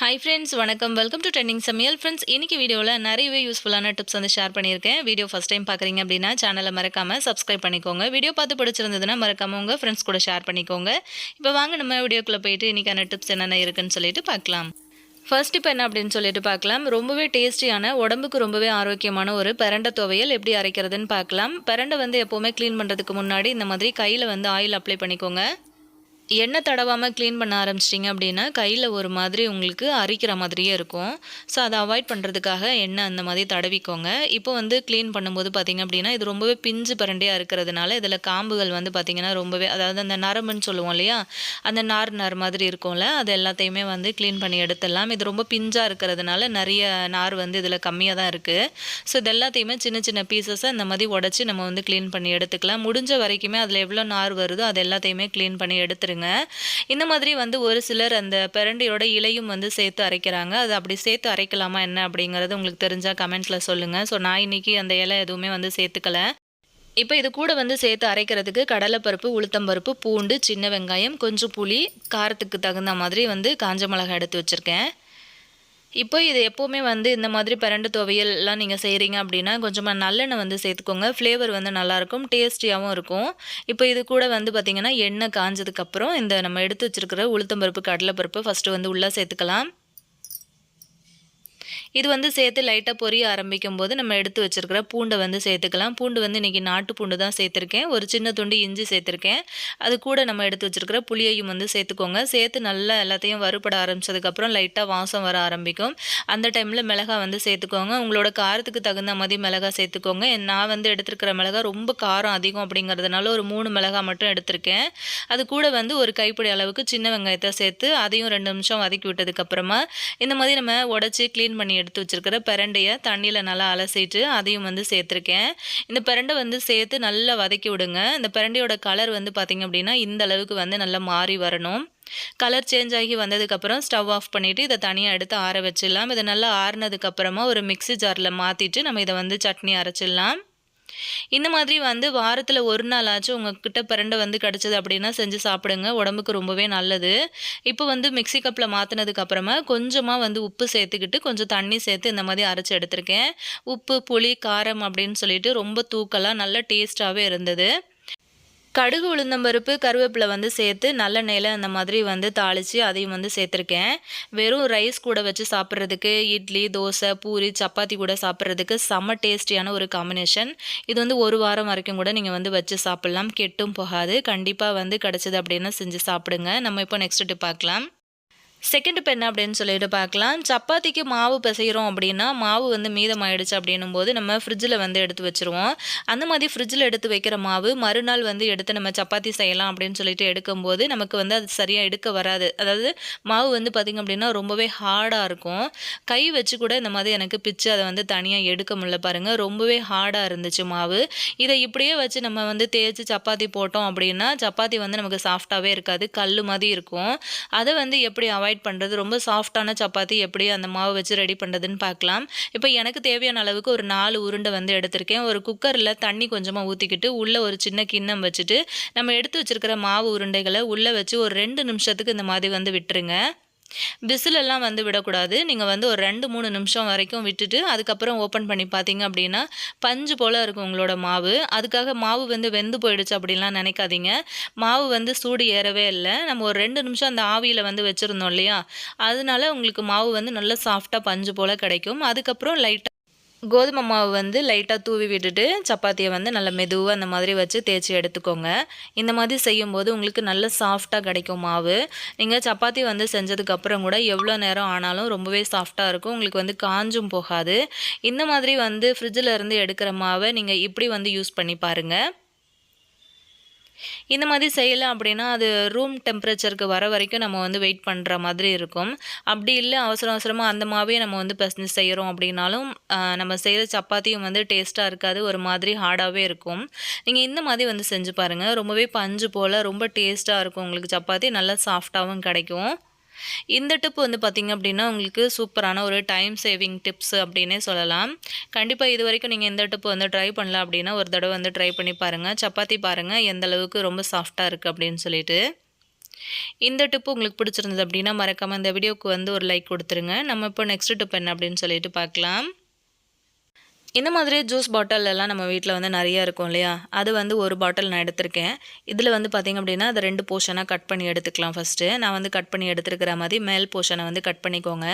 High friends வணக்கம். Welcome to trending சமையல் friends இன்னைக்கு வீடியோவில் நிறையவே யூஸ்ஃபுல்லான டிப்ஸ் வந்து ஷேர் பண்ணியிருக்கேன். வீடியோ ஃபஸ்ட் டைம் பார்க்குறீங்க அப்படின்னா சேனலை மறக்காமல் சப்ஸ்கிரைப் பண்ணிக்கோங்க. வீடியோ பார்த்து பிடிச்சிருந்ததுன்னா மறக்காம உங்கள் ஃப்ரெண்ட்ஸ் கூட ஷேர் பண்ணிக்கோங்க. இப்போ வாங்க நம்ம வீடியோக்குள்ளே போயிட்டு இன்றைக்கான டிப்ஸ் என்னென்ன இருக்குன்னு சொல்லிட்டு பார்க்கலாம். ஃபர்ஸ்ட் இப்போ என்ன அப்படின்னு சொல்லிட்டு பார்க்கலாம். ரொம்பவே டேஸ்டியான உடம்புக்கு ரொம்பவே ஆரோக்கியமான ஒரு பிரண்டை துவையல் எப்படி அரைக்கிறதுன்னு பார்க்கலாம். பரண்டை வந்து எப்போவுமே க்ளீன் பண்ணுறதுக்கு முன்னாடி இந்த மாதிரி கையில் வந்து ஆயில் அப்ளை பண்ணிக்கோங்க. எண்ணெய் தடவாமல் க்ளீன் பண்ண ஆரம்பிச்சிட்டிங்க அப்படின்னா கையில் ஒரு மாதிரி உங்களுக்கு அரிக்கிற மாதிரியே இருக்கும். ஸோ அதை அவாய்ட் பண்ணுறதுக்காக எண்ணெய் அந்த மாதிரி தடவிக்கோங்க. இப்போ வந்து க்ளீன் பண்ணும்போது பார்த்திங்க அப்படின்னா இது ரொம்பவே பிஞ்சு பரண்டையாக இருக்கிறதுனால இதில் காம்புகள் வந்து பார்த்திங்கன்னா ரொம்பவே அதாவது அந்த நரம்புன்னு சொல்லுவோம் இல்லையா? அந்த நார் நார் மாதிரி இருக்கும்ல அது எல்லாத்தையுமே வந்து க்ளீன் பண்ணி எடுத்துடலாம். இது ரொம்ப பிஞ்சாக இருக்கிறதுனால நிறைய நார் வந்து இதில் கம்மியாக தான் இருக்குது ஸோ இது எல்லாத்தையுமே சின்ன சின்ன பீசஸை இந்த மாதிரி உடச்சி நம்ம வந்து க்ளீன் பண்ணி எடுத்துக்கலாம். முடிஞ்ச வரைக்குமே அதில் எவ்வளோ நார் வருதோ அது எல்லாத்தையுமே க்ளீன் பண்ணி எடுத்துருங்க. இந்த மாதிரி வந்து ஒரு சிலர் அந்த பிரண்டையோட இலையும் வந்து சேர்த்து அரைக்கிறாங்க. அது அப்படி சேர்த்து அரைக்கலாமா என்ன அப்படிங்கிறது உங்களுக்கு தெரிஞ்சால் கமெண்ட்டில் சொல்லுங்கள் ஸோ நான் இன்னைக்கு அந்த இலை எதுவுமே வந்து சேர்த்துக்கல. இப்போ இது கூட வந்து சேர்த்து அரைக்கிறதுக்கு கடலைப்பருப்பு உளுத்தம்பருப்பு பூண்டு சின்ன வெங்காயம் கொஞ்சம் புளி காரத்துக்கு தகுந்த மாதிரி வந்து காஞ்ச மிளகாய் எடுத்து வச்சுருக்கேன். இப்போ இது எப்போவுமே வந்து இந்த மாதிரி பிரண்டு துவையல்லாம் நீங்கள் செய்கிறீங்க அப்படின்னா கொஞ்சமாக நல்லெண்ணெய் வந்து சேர்த்துக்கோங்க. ஃப்ளேவர் வந்து நல்லாயிருக்கும் டேஸ்டியாகவும் இருக்கும். இப்போ இது கூட வந்து பார்த்திங்கன்னா எண்ணெய் காஞ்சதுக்கப்புறம் இந்த நம்ம எடுத்து வச்சுருக்கிற உளுத்தம்பருப்பு கடலைப்பருப்பு ஃபஸ்ட்டு வந்து உள்ளே சேர்த்துக்கலாம். இது வந்து சேர்த்து லைட்டாக பொரிய ஆரம்பிக்கும் போது நம்ம எடுத்து வச்சுருக்கிற பூண்டை வந்து சேர்த்துக்கலாம். பூண்டு வந்து இன்றைக்கி நாட்டு பூண்டு தான் சேர்த்துருக்கேன். ஒரு சின்ன துண்டு இஞ்சி சேர்த்துருக்கேன். அது கூட நம்ம எடுத்து வச்சுருக்கிற புளியையும் வந்து சேர்த்துக்கோங்க. சேர்த்து நல்லா எல்லாத்தையும் வறுபட ஆரம்பிச்சதுக்கப்புறம் லைட்டாக வாசம் வர ஆரம்பிக்கும். அந்த டைமில் மிளகா வந்து சேர்த்துக்கோங்க. உங்களோட காரத்துக்கு தகுந்த மாதிரி மிளகா சேர்த்துக்கோங்க. நான் வந்து எடுத்துருக்கிற மிளகா ரொம்ப காரம் அதிகம் அப்படிங்கிறதுனால ஒரு மூணு மிளகா மட்டும் எடுத்திருக்கேன். அது கூட வந்து ஒரு கைப்பிடி அளவுக்கு சின்ன வெங்காயத்தை சேர்த்து அதையும் ரெண்டு நிமிஷம் வதக்கி விட்டதுக்கப்புறமா இந்த மாதிரி நம்ம உடச்சி க்ளீன் பண்ணி எடுத்து வச்சுருக்கிற பிரண்டையை தண்ணியில் நல்லா அலசிட்டு அதையும் வந்து சேர்த்துருக்கேன். இந்த பிரண்டை வந்து சேர்த்து நல்லா வதக்கி விடுங்க. இந்த பிரண்டையோட கலர் வந்து பார்த்திங்க அப்படின்னா இந்த அளவுக்கு வந்து நல்லா மாறி வரணும். கலர் சேஞ்ச் ஆகி வந்ததுக்கப்புறம் ஸ்டவ் ஆஃப் பண்ணிவிட்டு இதை தனியாக எடுத்து ஆற வச்சிடலாம். இதை நல்லா ஆறுனதுக்கப்புறமா ஒரு மிக்ஸி ஜாரில் மாற்றிட்டு நம்ம இதை வந்து சட்னி அரைச்சிடலாம். இந்த மாதிரி வந்து வாரத்தில் ஒரு நாளாச்சும் உங்ககிட்ட பிரண்டை வந்து கிடச்சிது அப்படின்னா செஞ்சு சாப்பிடுங்க. உடம்புக்கு ரொம்பவே நல்லது. இப்போ வந்து மிக்ஸி கப்பில் மாற்றினதுக்கு அப்புறமா கொஞ்சமாக வந்து உப்பு சேர்த்துக்கிட்டு கொஞ்சம் தண்ணி சேர்த்து இந்த மாதிரி அரைச்சி எடுத்திருக்கேன். உப்பு புளி காரம் அப்படின்னு சொல்லிட்டு ரொம்ப தூக்கலாக நல்ல டேஸ்ட்டாகவே இருந்தது. கடுகு உளுந்தம்பருப்பு கருவேப்பிலை வந்து சேர்த்து நல்லெண்ணெயில் அந்த மாதிரி வந்து தாளித்து அதையும் வந்து சேர்த்துருக்கேன். வெறும் ரைஸ் கூட வச்சு சாப்பிட்றதுக்கு இட்லி தோசை பூரி சப்பாத்தி கூட சாப்பிட்றதுக்கு செம்ம டேஸ்டியான ஒரு காம்பினேஷன். இது வந்து ஒரு வாரம் வரைக்கும் கூட நீங்கள் வந்து வச்சு சாப்பிட்லாம். கெட்டும் போகாது. கண்டிப்பாக வந்து கிடச்சிது அப்படின்னா செஞ்சு சாப்பிடுங்க. நம்ம இப்போ நெக்ஸ்ட் பார்க்கலாம். செகண்ட் இப்போ என்ன அப்படின்னு சொல்லிட்டு பார்க்கலாம். சப்பாத்திக்கு மாவு பிசைகிறோம் அப்படின்னா மாவு வந்து மீதமாயிடுச்சு அப்படின்னும் போது நம்ம ஃப்ரிட்ஜில் வந்து எடுத்து வச்சுருவோம். அந்த மாதிரி ஃப்ரிட்ஜில் எடுத்து வைக்கிற மாவு மறுநாள் வந்து எடுத்து நம்ம சப்பாத்தி செய்யலாம் அப்படின்னு சொல்லிட்டு எடுக்கும்போது நமக்கு வந்து அது சரியாக எடுக்க வராது. அதாவது மாவு வந்து பார்த்திங்க அப்படின்னா ரொம்பவே ஹார்டாக இருக்கும். கை வச்சு கூட இந்த மாதிரி எனக்கு பிச்சு அதை வந்து தனியாக எடுக்க முடியல பாருங்கள் ரொம்பவே ஹார்டாக இருந்துச்சு மாவு. இதை இப்படியே வச்சு நம்ம வந்து தேய்ச்சி சப்பாத்தி போட்டோம் அப்படின்னா சப்பாத்தி வந்து நமக்கு சாஃப்டாகவே இருக்காது. கல் மாதிரி இருக்கும். அதை வந்து எப்படி அவாய்ட் பண்ணுறது ரொம்ப சாஃப்டான சப்பாத்தி எப்படி அந்த மாவு வச்சு ரெடி பண்ணுறதுன்னு பார்க்கலாம் இப்போ எனக்கு தேவையான அளவுக்கு ஒரு நாலு உருண்டை வந்து எடுத்திருக்கேன். ஒரு குக்கரில் தண்ணி கொஞ்சமாக ஊற்றிக்கிட்டு உள்ளே ஒரு சின்ன கிண்ணம் வச்சுட்டு நம்ம எடுத்து வச்சுருக்கிற மாவு உருண்டைகளை உள்ளே வச்சு ஒரு ரெண்டு நிமிஷத்துக்கு இந்த மாதிரி வந்து விட்டுருங்க. விசிலெல்லாம் வந்து விடக்கூடாது. நீங்கள் வந்து ஒரு ரெண்டு மூணு நிமிஷம் வரைக்கும் விட்டுட்டு அதுக்கப்புறம் ஓப்பன் பண்ணி பார்த்தீங்க அப்படின்னா பஞ்சு போல் இருக்கும் உங்களோட மாவு. அதுக்காக மாவு வந்து வெந்து போயிடுச்சு அப்படின்லாம் நினைக்காதீங்க. மாவு வந்து சூடு ஏறவே இல்லை. நம்ம ஒரு ரெண்டு நிமிஷம் அந்த ஆவியில் வந்து வச்சுருந்தோம் இல்லையா? அதனால உங்களுக்கு மாவு வந்து நல்லா சாஃப்டாக பஞ்சு போல் கிடைக்கும். அதுக்கப்புறம் லைட்டாக கோதுமை மாவு வந்து லைட்டாக தூவி விட்டுட்டு சப்பாத்தியை வந்து நல்லா மெதுவாக அந்த மாதிரி வச்சு தேய்ச்சி எடுத்துக்கோங்க. இந்த மாதிரி செய்யும்போது உங்களுக்கு நல்ல சாஃப்டாக கிடைக்கும் மாவு. நீங்கள் சப்பாத்தி வந்து செஞ்சதுக்கப்புறம் கூட எவ்வளோ நேரம் ஆனாலும் ரொம்பவே சாஃப்டாக இருக்கும். உங்களுக்கு வந்து காஞ்சும் போகாது. இந்த மாதிரி வந்து ஃப்ரிட்ஜில் இருந்து எடுக்கிற மாவை நீங்கள் இப்படி வந்து யூஸ் பண்ணி பாருங்கள் இந்த மாதிரி செய்யலாம் அப்படின்னா அது ரூம் டெம்பரேச்சருக்கு வர வரைக்கும் நம்ம வந்து வெயிட் பண்ணுற மாதிரி இருக்கும். அப்படி இல்லை அவசர அவசரமாக அந்த மாவே நம்ம வந்து பிசைஞ்சு செய்கிறோம் அப்படின்னாலும் நம்ம செய்கிற சப்பாத்தியும் வந்து டேஸ்ட்டாக இருக்காது ஒரு மாதிரி ஹார்டாகவே இருக்கும். நீங்கள் இந்த மாதிரி வந்து செஞ்சு பாருங்கள் ரொம்பவே பஞ்சு போல் ரொம்ப டேஸ்ட்டாக இருக்கும். உங்களுக்கு சப்பாத்தி நல்லா சாஃப்டாகவும் கிடைக்கும். இந்த டிப் வந்து பார்த்திங்க அப்படின்னா உங்களுக்கு சூப்பரான ஒரு டைம் சேவிங் டிப்ஸ் அப்படின்னே சொல்லலாம். கண்டிப்பாக இது வரைக்கும் நீங்கள் இந்த டிப் வந்து ட்ரை பண்ணல அப்படின்னா ஒரு தடவை வந்து ட்ரை பண்ணி பாருங்கள் சப்பாத்தி பாருங்கள் எந்த அளவுக்கு ரொம்ப சாஃப்டாக இருக்குது அப்படின்னு சொல்லிட்டு. இந்த டிப்பு உங்களுக்கு பிடிச்சிருந்தது அப்படின்னா மறக்காமல் இந்த வீடியோவுக்கு வந்து ஒரு லைக் கொடுத்துருங்க. நம்ம இப்போ நெக்ஸ்ட் டிப் என்ன அப்படின்னு சொல்லிட்டு பார்க்கலாம் இந்த மாதிரி ஜூஸ் பாட்டில் எல்லாம் நம்ம வீட்டில் வந்து நிறைய இருக்கும் இல்லையா? அது வந்து ஒரு பாட்டில் நான் எடுத்திருக்கேன். இதில் வந்து பார்த்திங்க அப்படின்னா அதை ரெண்டு போர்ஷனாக கட் பண்ணி எடுத்துக்கலாம் ஃபஸ்ட்டு நான் வந்து கட் பண்ணி எடுத்துருக்கிற மாதிரி மேல் போர்ஷனை வந்து கட் பண்ணிக்கோங்க.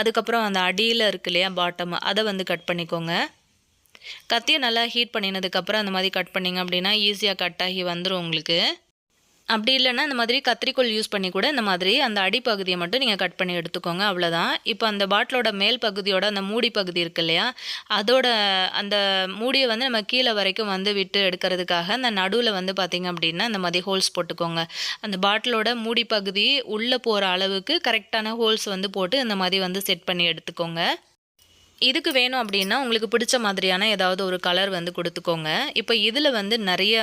அதுக்கப்புறம் அந்த அடியில் இருக்கு இல்லையா பாட்டம் அதை வந்து கட் பண்ணிக்கோங்க. கத்தியை நல்லா ஹீட் பண்ணினதுக்கப்புறம் அந்த மாதிரி கட் பண்ணிங்க அப்படின்னா ஈஸியாக கட் ஆகி வந்துடும் உங்களுக்கு. அப்படி இல்லைன்னா இந்த மாதிரி கத்திரிக்கோல் யூஸ் பண்ணி கூட இந்த மாதிரி அந்த அடிப்பகுதியை மட்டும் நீங்கள் கட் பண்ணி எடுத்துக்கோங்க அவ்வளோதான் இப்போ அந்த பாட்டிலோட மேல் பகுதியோட அந்த மூடி பகுதி இருக்கு இல்லையா அதோட அந்த மூடியை வந்து நம்ம கீழே வரைக்கும் வந்து விட்டு எடுக்கிறதுக்காக அந்த நடுவில் வந்து பார்த்திங்க அப்படின்னா இந்த மாதிரி ஹோல்ஸ் போட்டுக்கோங்க. அந்த பாட்டிலோட மூடி பகுதி உள்ளே போகிற அளவுக்கு கரெக்டான ஹோல்ஸ் வந்து போட்டு இந்த மாதிரி வந்து செட் பண்ணி எடுத்துக்கோங்க. இதுக்கு வேணும் அப்படின்னா உங்களுக்கு பிடிச்ச மாதிரியான ஏதாவது ஒரு கலர் வந்து கொடுத்துக்கோங்க. இப்போ இதில் வந்து நிறைய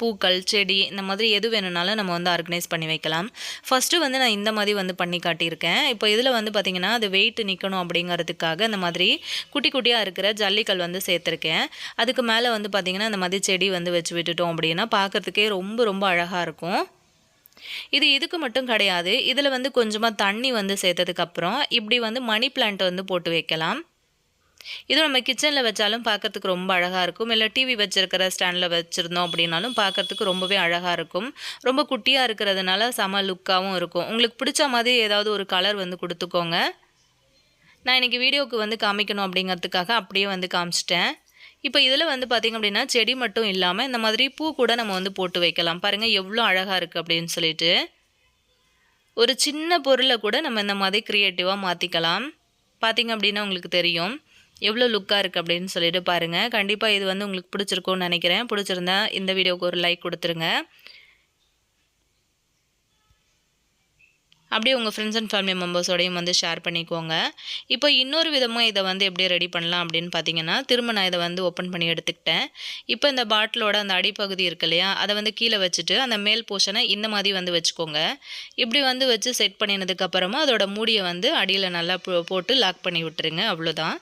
பூக்கள் செடி இந்த மாதிரி எது வேணும்னாலும் நம்ம வந்து ஆர்கனைஸ் பண்ணி வைக்கலாம். ஃபஸ்ட்டு வந்து நான் இந்த மாதிரி வந்து பண்ணி காட்டியிருக்கேன். இப்போ இதில் வந்து பார்த்திங்கன்னா அது வெயிட் நிற்கணும் அப்படிங்கிறதுக்காக இந்த மாதிரி குட்டி குட்டியாக இருக்கிற ஜல்லிக்கல் வந்து சேர்த்துருக்கேன். அதுக்கு மேலே வந்து பார்த்திங்கன்னா இந்த மாதிரி செடி வந்து வச்சு விட்டுட்டோம் அப்படின்னா பார்க்குறதுக்கே ரொம்ப ரொம்ப அழகாக இருக்கும். இது இதுக்கு மட்டும் கிடையாது. இதில் வந்து கொஞ்சமாக தண்ணி வந்து சேர்த்ததுக்கப்புறம் இப்படி வந்து மணி பிளான்ட் வந்து போட்டு வைக்கலாம். இது நம்ம கிச்சனில் வச்சாலும் பார்க்கறதுக்கு ரொம்ப அழகாக இருக்கும். இல்லை டிவி வச்சுருக்கிற ஸ்டாண்டில் வச்சுருந்தோம் அப்படின்னாலும் பார்க்கறதுக்கு ரொம்பவே அழகாக இருக்கும். ரொம்ப குட்டியாக இருக்கிறதுனால செம லுக்காகவும் இருக்கும். உங்களுக்கு பிடிச்ச மாதிரி ஏதாவது ஒரு கலர் வந்து கொடுத்துக்கோங்க. நான் இன்றைக்கி வீடியோவுக்கு வந்து காமிக்கணும் அப்படிங்கிறதுக்காக அப்படியே வந்து காமிச்சிட்டேன். இப்போ இதில் வந்து பார்த்திங்க அப்படின்னா செடி மட்டும் இல்லாமல் இந்த மாதிரி பூ கூட நம்ம வந்து போட்டு வைக்கலாம். பாருங்கள் எவ்வளோ அழகாக இருக்குது அப்படின்னு சொல்லிட்டு. ஒரு சின்ன பொருளை கூட நம்ம இந்த மாதிரி க்ரியேட்டிவாக மாற்றிக்கலாம் பார்த்திங்க அப்படின்னா உங்களுக்கு தெரியும். எவ்வளோ லுக்காக இருக்குது அப்படின்னு சொல்லிட்டு பாருங்கள் கண்டிப்பாக இது வந்து உங்களுக்கு பிடிச்சிருக்கும்னு நினைக்கிறேன். பிடிச்சிருந்தா இந்த வீடியோவுக்கு ஒரு லைக் கொடுத்துருங்க. அப்படியே உங்கள் ஃப்ரெண்ட்ஸ் அண்ட் ஃபேமிலி மெம்பர்ஸோடையும் வந்து ஷேர் பண்ணிக்கோங்க. இப்போ இன்னொரு விதமாக இதை வந்து எப்படி ரெடி பண்ணலாம் அப்படின்னு பார்த்தீங்கன்னா திரும்ப நான் இதை வந்து ஓப்பன் பண்ணி எடுத்துக்கிட்டேன். இப்போ இந்த பாட்டிலோட அந்த அடிப்பகுதி இருக்கு இல்லையா அதை வந்து கீழே வச்சுட்டு அந்த மேல் போர்ஷனை இந்த மாதிரி வந்து வச்சுக்கோங்க. இப்படி வந்து வச்சு செட் பண்ணினதுக்கப்புறமா அதோட மூடியை வந்து அடியில் நல்லா போட்டு லாக் பண்ணி விட்டுருங்க. அவ்வளோதான்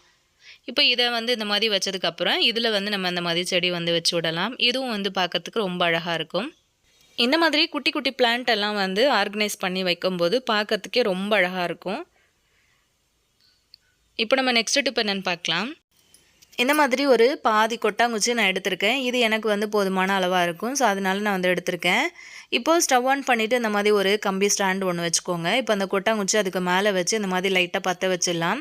இப்போ இதை வந்து இந்த மாதிரி வச்சதுக்கப்புறம் இதில் வந்து நம்ம இந்த மாதிரி செடி வந்து வச்சு விடலாம். இதுவும் வந்து பார்க்கறதுக்கு ரொம்ப அழகாக இருக்கும். இந்த மாதிரி குட்டி குட்டி பிளான்ட் எல்லாம் வந்து ஆர்கனைஸ் பண்ணி வைக்கும்போது பார்க்கறதுக்கே ரொம்ப அழகாக இருக்கும். இப்போ நம்ம நெக்ஸ்ட் டிப் என்னென்னு பார்க்கலாம். இந்த மாதிரி ஒரு பாதி கொட்டாங்குச்சி நான் எடுத்திருக்கேன். இது எனக்கு வந்து போதுமான அளவாக இருக்கும். ஸோ அதனால நான் வந்து எடுத்திருக்கேன். இப்போது ஸ்டவ் ஆன் பண்ணிவிட்டு இந்த மாதிரி ஒரு கம்பி ஸ்டாண்ட் ஒன்று வச்சுக்கோங்க. இப்போ அந்த கொட்டாங்குச்சி அதுக்கு மேலே வச்சு இந்த மாதிரி லைட்டாக பற்ற வச்சிடலாம்.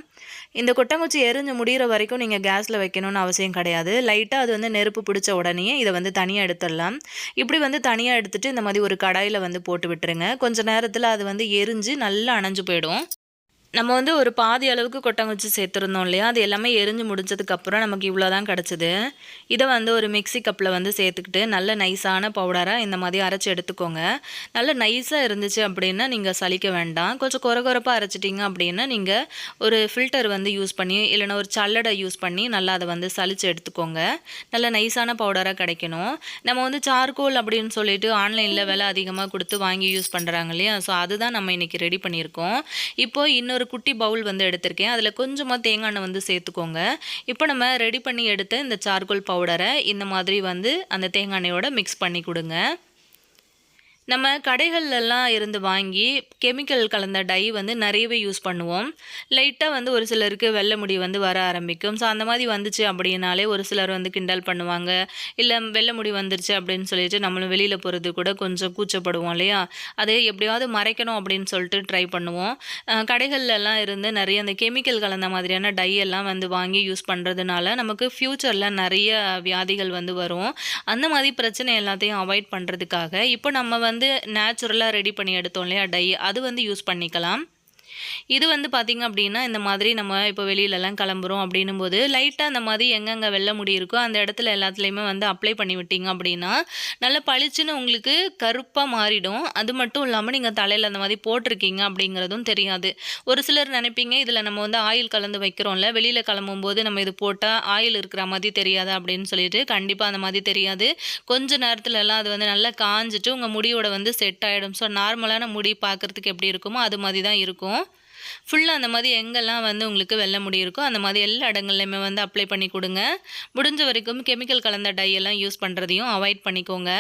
இந்த கொட்டாங்குச்சி எரிஞ்சு முடிகிற வரைக்கும் நீங்கள் கேஸில் வைக்கணும்னு அவசியம் கிடையாது. லைட்டாக அது வந்து நெருப்பு பிடிச்ச உடனே இதை வந்து தனியாக எடுத்துடலாம். இப்படி வந்து தனியாக எடுத்துகிட்டு இந்த மாதிரி ஒரு கடாயில் வந்து போட்டு விட்டுருங்க. கொஞ்சம் நேரத்தில் அது வந்து எரிஞ்சு நல்லா அணைஞ்சு போயிடும். நம்ம வந்து ஒரு பாதி அளவுக்கு கொட்டங்குச்சி சேர்த்துருந்தோம் இல்லையா? அது எல்லாமே எரிஞ்சு முடிஞ்சதுக்கப்புறம் நமக்கு இவ்வளோ தான் கிடச்சிது. இதை வந்து ஒரு மிக்சி கப்பில் வந்து சேர்த்துக்கிட்டு நல்ல நைஸான பவுடராக இந்த மாதிரி அரைச்சி எடுத்துக்கோங்க. நல்ல நைஸாக இருந்துச்சு அப்படின்னா நீங்கள் சலிக்க வேண்டாம். கொஞ்சம் குறை குறைப்பாக அரைச்சிட்டிங்க அப்படின்னா நீங்கள் ஒரு ஃபில்டர் வந்து யூஸ் பண்ணி இல்லைனா ஒரு சல்லடை யூஸ் பண்ணி நல்லா அதை வந்து சலித்து எடுத்துக்கோங்க. நல்ல நைஸான பவுடராக கிடைக்கணும். நம்ம வந்து சார்கோல் அப்படின்னு சொல்லிட்டு ஆன்லைனில் விலை அதிகமாக கொடுத்து வாங்கி யூஸ் பண்ணுறாங்க இல்லையா? ஸோ அதுதான் நம்ம இன்றைக்கி ரெடி பண்ணியிருக்கோம். இப்போது இன்னொரு ஒரு குட்டி பவுல் வந்து எடுத்திருக்கேன். அதில் கொஞ்சமாக தேங்காய் எண்ணெய் வந்து சேர்த்துக்கோங்க. இப்போ நம்ம ரெடி பண்ணி எடுத்த இந்த சார்கோல் பவுடரை இந்த மாதிரி வந்து அந்த தேங்காய் எண்ணெயோட மிக்ஸ் பண்ணி கொடுங்க. நம்ம கடைகள்லாம் இருந்து வாங்கி கெமிக்கல் கலந்த டை வந்து நிறையவே யூஸ் பண்ணுவோம். லைட்டாக வந்து ஒரு சிலருக்கு வெள்ளை முடி வந்து வர ஆரம்பிக்கும். ஸோ அந்த மாதிரி வந்துச்சு அப்படின்னாலே ஒரு சிலர் வந்து கிண்டல் பண்ணுவாங்க. இல்லை வெள்ளை முடி வந்துருச்சு அப்படின்னு சொல்லிட்டு நம்மளும் வெளியில் போகிறது கூட கொஞ்சம் கூச்சப்படுவோம் இல்லையா? அதை எப்படியாவது மறைக்கணும் அப்படின்னு சொல்லிட்டு ட்ரை பண்ணுவோம். கடைகள்லாம் இருந்து நிறைய அந்த கெமிக்கல் கலந்த மாதிரியான டை எல்லாம் வந்து வாங்கி யூஸ் பண்ணுறதுனால நமக்கு ஃப்யூச்சரில் நிறைய வியாதிகள் வந்து வரும். அந்த மாதிரி பிரச்சனை எல்லாத்தையும் அவாய்ட் பண்ணுறதுக்காக இப்போ நம்ம வந்து வந்து நேச்சுரலாக ரெடி பண்ணி எடுத்தோம் இல்லையா டை அது வந்து யூஸ் பண்ணிக்கலாம். இது வந்து பார்த்திங்க அப்படின்னா இந்த மாதிரி நம்ம இப்போ வெளியிலலாம் கிளம்புறோம் அப்படின்னும் போது லைட்டாக அந்த மாதிரி எங்கெங்கே வெள்ள முடி இருக்கோ அந்த இடத்துல எல்லாத்துலேயுமே வந்து அப்ளை பண்ணி விட்டீங்க அப்படின்னா நல்லா பளிச்சுன்னு உங்களுக்கு கருப்பாக மாறிடும். அது மட்டும் இல்லாமல் நீங்கள் தலையில் அந்த மாதிரி போட்டிருக்கீங்க அப்படிங்கிறதும் தெரியாது. ஒரு சிலர் நினைப்பீங்க இதில் நம்ம வந்து ஆயில் கலந்து வைக்கிறோம்ல வெளியில் கிளம்பும்போது நம்ம இது போட்டால் ஆயில் இருக்கிற மாதிரி தெரியாது அப்படின்னு சொல்லிட்டு கண்டிப்பாக அந்த மாதிரி தெரியாது. கொஞ்ச நேரத்துலலாம் அது வந்து நல்லா காஞ்சிட்டு உங்கள் முடியோட வந்து செட் ஆகிடும் ஸோ நார்மலான முடி பார்க்குறதுக்கு எப்படி இருக்குமோ அது மாதிரி தான் இருக்கும். ஃபுல்லாக அந்த மாதிரி எங்கெல்லாம் வந்து உங்களுக்கு வெள்ளை முடி இருக்கோ அந்த மாதிரி எல்லா இடங்கள்லையுமே வந்து அப்ளை பண்ணி கொடுங்க. முடிஞ்ச வரைக்கும் கெமிக்கல் கலந்த டை எல்லாம் யூஸ் பண்ணுறதையும் அவாய்ட் பண்ணிக்கோங்க.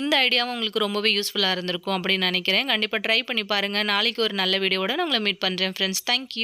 இந்த ஐடியாவும் உங்களுக்கு ரொம்பவே யூஸ்ஃபுல்லாக இருந்திருக்கும் அப்படின்னு நினைக்கிறேன். கண்டிப்பாக ட்ரை பண்ணி பாருங்கள் நாளைக்கு ஒரு நல்ல வீடியோட நான் உங்களை மீட் பண்ணுறேன் ஃப்ரெண்ட்ஸ் தேங்க்யூ